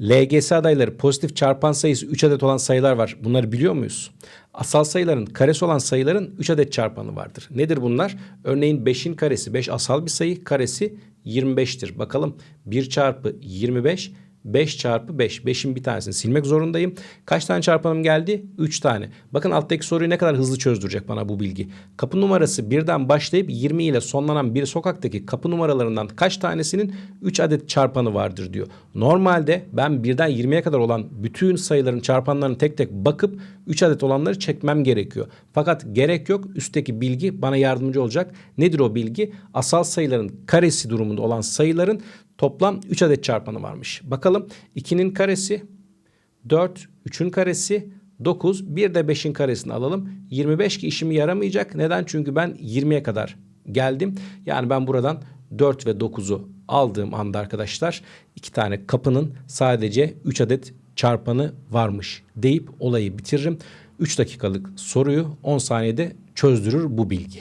LGS adayları pozitif çarpan sayısı 3 adet olan sayılar var. Bunları biliyor muyuz? Asal sayıların karesi olan sayıların 3 adet çarpanı vardır. Nedir bunlar? Örneğin 5'in karesi 5 asal bir sayı karesi 25'tir. Bakalım 1 çarpı 25 5 çarpı 5. 5'in bir tanesini silmek zorundayım. Kaç tane çarpanım geldi? 3 tane. Bakın alttaki soruyu ne kadar hızlı çözdürecek bana bu bilgi. Kapı numarası birden başlayıp 20 ile sonlanan bir sokaktaki kapı numaralarından kaç tanesinin 3 adet çarpanı vardır diyor. Normalde ben birden 20'ye kadar olan bütün sayıların çarpanlarını tek tek bakıp 3 adet olanları çekmem gerekiyor. Fakat gerek yok. Üstteki bilgi bana yardımcı olacak. Nedir o bilgi? Asal sayıların karesi durumunda olan sayıların Toplam 3 adet çarpanı varmış. Bakalım 2'nin karesi 4, 3'ün karesi 9, bir de 5'in karesini alalım. 25 ki işimi yaramayacak. Neden? Çünkü ben 20'ye kadar geldim. Yani ben buradan 4 ve 9'u aldığım anda arkadaşlar iki tane kapının sadece 3 adet çarpanı varmış deyip olayı bitiririm. 3 dakikalık soruyu 10 saniyede çözdürür bu bilgi.